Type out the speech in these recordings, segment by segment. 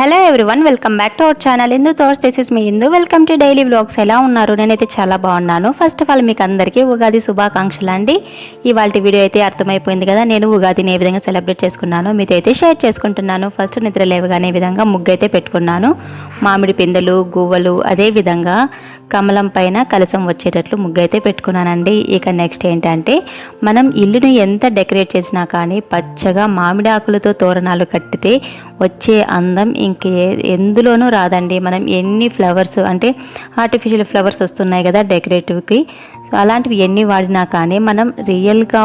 Hello everyone welcome back to our channel Indu thoughts this is me Indu. Welcome to daily vlogs. ఎలా ఉన్నారు? నేనైతే చాలా బాగున్నాను. First of all మీకు అందరికీ ఉగాది శుభాకాంక్షలు అండి. ఇవాళ వీడియో అయితే అర్థమైపోయింది కదా నేను ఉగాదిని ఏ విధంగా సెలబ్రేట్ చేసుకున్నాను మీతో అయితే షేర్ చేసుకుంటున్నాను. ఫస్ట్ నిద్ర లేవగానే విధంగా ముగ్గు అయితే పెట్టుకున్నాను. మామిడి పిందెలు గువ్వలు అదే విధంగా కమలం పైన కలసం వచ్చేటట్లు ముగ్గు అయితే పెట్టుకున్నానండి. ఇక నెక్స్ట్ ఏంటంటే మనం ఇల్లుని ఎంత డెకరేట్ చేసినా కానీ పచ్చగా మామిడి ఆకులతో తోరణాలు కట్టితే వచ్చే అందం ఇంకే ఎందులోనూ రాదండి. మనం ఎన్ని ఫ్లవర్స్ అంటే ఆర్టిఫిషియల్ ఫ్లవర్స్ వస్తున్నాయి కదా డెకరేటివ్కి సో అలాంటివి ఎన్ని వాడినా కానీ మనం రియల్గా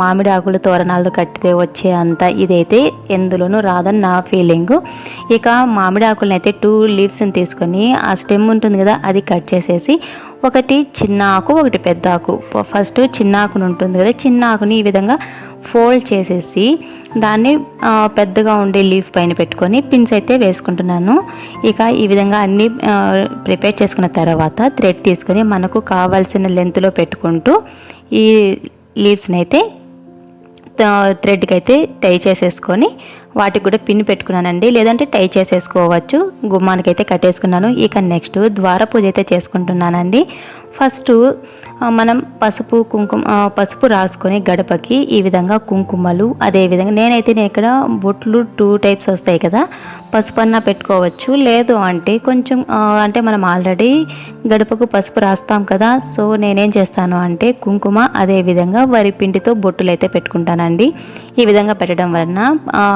మామిడి ఆకులు తోరణాలు కట్టితే వచ్చే అంత ఇదైతే ఎందులోనూ రాదని నా ఫీలింగ్. ఇక మామిడి ఆకులను అయితే టూ లీవ్స్ని తీసుకొని ఆ స్టెమ్ ఉంటుంది కదా అది కట్ చేసేసి ఒకటి చిన్న ఆకు ఒకటి పెద్ద ఆకు. ఫస్ట్ చిన్న ఆకును ఉంటుంది కదా చిన్న ఆకుని ఈ విధంగా ఫోల్డ్ చేసేసి దాన్ని పెద్దగా ఉండే లీఫ్ పైన పెట్టుకొని పిన్స్ అయితే వేసుకుంటున్నాను. ఇక ఈ విధంగా అన్నీ ప్రిపేర్ చేసుకున్న తర్వాత థ్రెడ్ తీసుకొని మనకు కావాల్సిన లెంత్ గొంతులో పెట్టుకుంటూ ఈ లీవ్స్ని అయితే థ్రెడ్కి అయితే టై చేసేసుకొని వాటికి కూడా పిన్ పెట్టుకున్నానండి. లేదంటే టై చేసేసుకోవచ్చు. గుమ్మానికి అయితే కట్టేసుకున్నాను. ఇక నెక్స్ట్ ద్వార పూజ అయితే చేసుకుంటున్నానండి. ఫస్ట్ మనం పసుపు కుంకుమ పసుపు రాసుకొని గడపకి ఈ విధంగా కుంకుమలు అదేవిధంగా నేనైతే నేను ఇక్కడ బొట్లు టూ టైప్స్ వస్తాయి కదా పసుపు అన్న పెట్టుకోవచ్చు. లేదు అంటే కొంచెం అంటే మనం ఆల్రెడీ గడపకు పసుపు రాస్తాం కదా సో నేనేం చేస్తాను అంటే కుంకుమ అదే విధంగా వరి పిండితో బొట్టులు అయితే పెట్టుకుంటానండి. ఈ విధంగా పెట్టడం వలన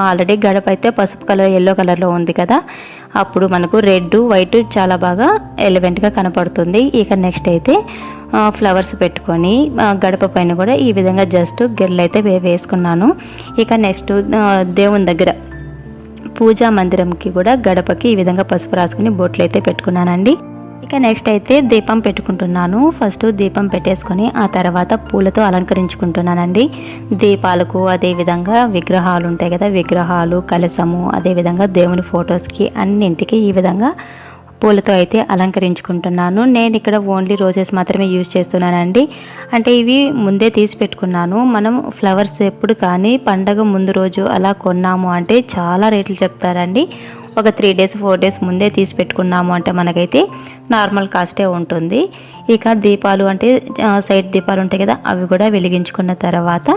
ఆల్రెడీ గడప అయితే పసుపు కలర్ ఎల్లో కలర్లో ఉంది కదా. అప్పుడు మనకు రెడ్ వైట్ చాలా బాగా ఎలివెంట్గా కనపడుతుంది. ఇక నెక్స్ట్ అయితే ఫ్లవర్స్ పెట్టుకొని గడప పైన కూడా ఈ విధంగా జస్ట్ గిర్లు అయితే వేసుకున్నాను. ఇక నెక్స్ట్ దేవుని దగ్గర పూజా మందిరంకి కూడా గడపకి ఈ విధంగా పసుపు రాసుకుని బొట్లు అయితే పెట్టుకున్నానండి. ఇక నెక్స్ట్ అయితే దీపం పెట్టుకుంటున్నాను. ఫస్ట్ దీపం పెట్టేసుకొని ఆ తర్వాత పూలతో అలంకరించుకుంటున్నానండి. దీపాలకు అదేవిధంగా విగ్రహాలు ఉంటాయి కదా విగ్రహాలు కలసము అదేవిధంగా దేవుని ఫొటోస్కి అన్నింటికి ఈ విధంగా పూలతో అయితే అలంకరించుకుంటున్నాను. నేను ఇక్కడ ఓన్లీ రోజెస్ మాత్రమే యూజ్ చేస్తున్నానండి. అంటే ఇవి ముందే తీసి పెట్టుకున్నాను. మనం ఫ్లవర్స్ ఎప్పుడు కానీ పండగ ముందు రోజు అలా కొన్నాము అంటే చాలా రేట్లు చెప్తారండి. ఒక త్రీ డేస్ ఫోర్ డేస్ ముందే తీసి పెట్టుకున్నాము అంటే మనకైతే నార్మల్ కాస్టే ఉంటుంది. ఇక దీపాలు అంటే సైడ్ దీపాలు ఉంటాయి కదా అవి కూడా వెలిగించుకున్న తర్వాత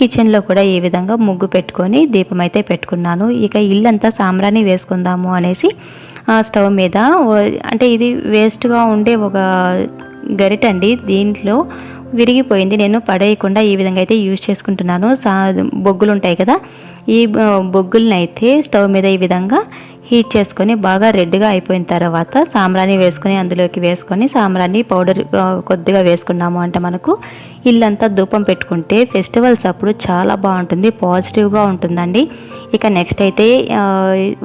కిచెన్లో కూడా ఈ విధంగా ముగ్గు పెట్టుకొని దీపం అయితే పెట్టుకున్నాను. ఇక ఇల్లంతా సాంబ్రాణి వేసుకుందాము అనేసి స్టవ్ మీద అంటే ఇది వేస్ట్గా ఉండే ఒక గరిటండి. దీంట్లో విరిగిపోయింది. నేను పడేయకుండా ఈ విధంగా అయితే యూజ్ చేసుకుంటున్నాను. సా బొగ్గులు ఉంటాయి కదా ఈ బొగ్గులను అయితే స్టవ్ మీద ఈ విధంగా హీట్ చేసుకొని బాగా రెడ్గా అయిపోయిన తర్వాత సాంబ్రాణి వేసుకొని అందులోకి వేసుకొని సాంబ్రాణి పౌడర్ కొద్దిగా వేసుకున్నాము అంటే మనకు. ఇల్లంతా ధూపం పెట్టుకుంటే ఫెస్టివల్స్ అప్పుడు చాలా బాగుంటుంది పాజిటివ్గా ఉంటుందండి. ఇక నెక్స్ట్ అయితే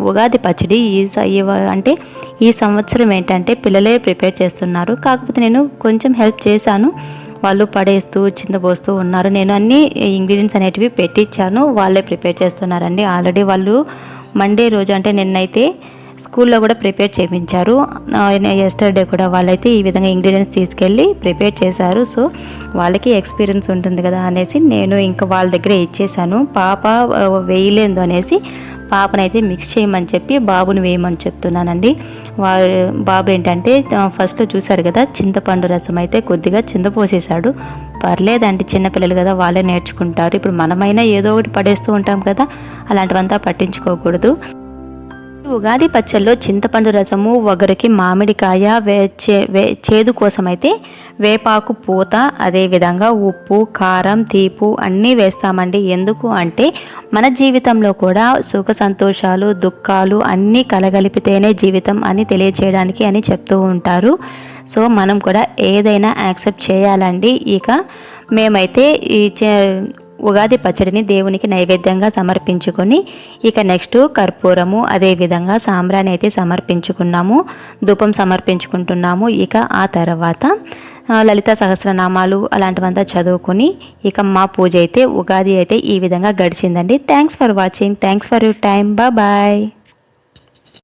ఉగాది పచ్చడి ఈ అంటే ఈ సంవత్సరం ఏంటంటే పిల్లలే ప్రిపేర్ చేస్తున్నారు. కాకపోతే నేను కొంచెం హెల్ప్ చేశాను. వాళ్ళు పడేస్తూ చిందబోస్తూ ఉన్నారు. నేను అన్ని ఇంగ్రీడియంట్స్ అనేటివి పెట్టించాను వాళ్ళే ప్రిపేర్ చేస్తున్నారండి. ఆల్రెడీ వాళ్ళు మండే రోజు అంటే నిన్నైతే స్కూల్లో కూడా ప్రిపేర్ చేయించారు ఎస్టర్డే కూడా వాళ్ళైతే ఈ విధంగా ఇంగ్రీడియంట్స్ తీసుకెళ్ళి ప్రిపేర్ చేశారు. సో వాళ్ళకి ఎక్స్పీరియన్స్ ఉంటుంది కదా అనేసి నేను ఇంకా వాళ్ళ దగ్గరే ఇచ్చేసాను పాప వేయలేదు అనేసి పాపనైతే మిక్స్ చేయమని చెప్పి బాబుని వేయమని చెప్తున్నానండి. వా బాబు ఏంటంటే ఫస్ట్లో చూశారు కదా చింతపండు రసం అయితే కొద్దిగా చింతపోసేశాడు పర్లేదండి చిన్నపిల్లలు కదా వాళ్ళే నేర్చుకుంటారు. ఇప్పుడు మనమైనా ఏదో ఒకటి పడేస్తూ ఉంటాం కదా అలాంటివంతా పట్టించుకోకూడదు. ఉగాది పచ్చల్లో చింతపండు రసము ఒకరికి మామిడికాయ వే వే చేదు కోసమైతే వేపాకు పూత అదేవిధంగా ఉప్పు కారం తీపు అన్నీ వేస్తామండి. ఎందుకు అంటే మన జీవితంలో కూడా సుఖ సంతోషాలు దుఃఖాలు అన్నీ కలగలిపితేనే జీవితం అని తెలియచేయడానికి అని చెప్తూ ఉంటారు. సో మనం కూడా ఏదైనా యాక్సెప్ట్ చేయాలండి. ఇక మేమైతే ఈ ఉగాది పచ్చడిని దేవునికి నైవేద్యంగా సమర్పించుకొని ఇక నెక్స్ట్ కర్పూరము అదేవిధంగా సాంబ్రాన్ని అయితే సమర్పించుకున్నాము ధూపం సమర్పించుకుంటున్నాము. ఇక ఆ తర్వాత లలిత సహస్రనామాలు అలాంటివంతా చదువుకొని ఇక మా పూజ అయితే ఉగాది అయితే ఈ విధంగా గడిచిందండి. Thanks for watching thanks for your time bye